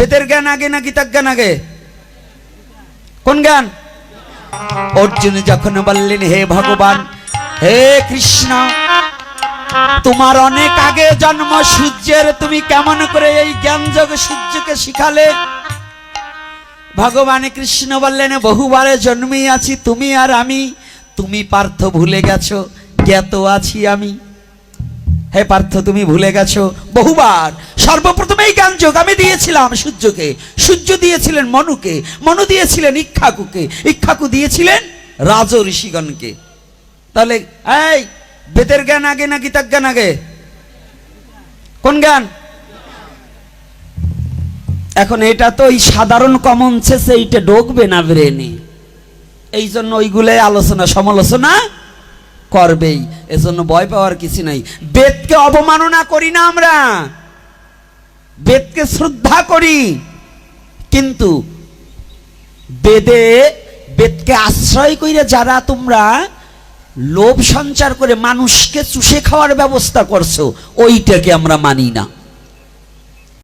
বেদের জ্ঞান আগে না গীতার জ্ঞান আগে? কোন জ্ঞান? অর্জুন যখন বললেন, হে ভগবান, হে কৃষ্ণ, তোমার অনেক আগে জন্ম সূর্যের, তুমি কেমন করে এই জ্ঞান যোগ সূর্যকে শিখালে? ভগবান কৃষ্ণ বললেন, বহুবারে জন্মেই আছি, তুমি আর আমি। তুমি পার্থ ভুলে গেছো, জ্ঞাত আছি আমি। হে পার্থ, তুমি ভুলে গেছো? বহুবার। সর্বপ্রথম এই জ্ঞান যোগ আমি দিয়েছিলাম সূর্যকে। সূর্য দিয়েছিলেন মনুকে, মনু দিয়েছিলেন ইক্ষাকুকে। ইক্ষাকু দিয়েছিলেন রাজ ঋষিগণকে। তাহলে, এই, বেদের জ্ঞান আগে না গীতার জ্ঞান আগে? কোন জ্ঞান? এখন এটা তো ওই সাধারণ কমন সেন্সে এইটা ঢোকবে না ব্রেনে। এই জন্য ওইগুলো আলোচনা, সমালোচনা করবেই, এজন্য ভয় পাওয়ার কিছু নাই। বেদকে অবমাননা করি না আমরা, বেদকে শ্রদ্ধা করি। কিন্তু বেদে, বেদকে আশ্রয় করে যারা তোমরা লোভ সঞ্চার করে মানুষকে চুষে খাওয়ার ব্যবস্থা করছ, ওইটাকে আমরা মানি না।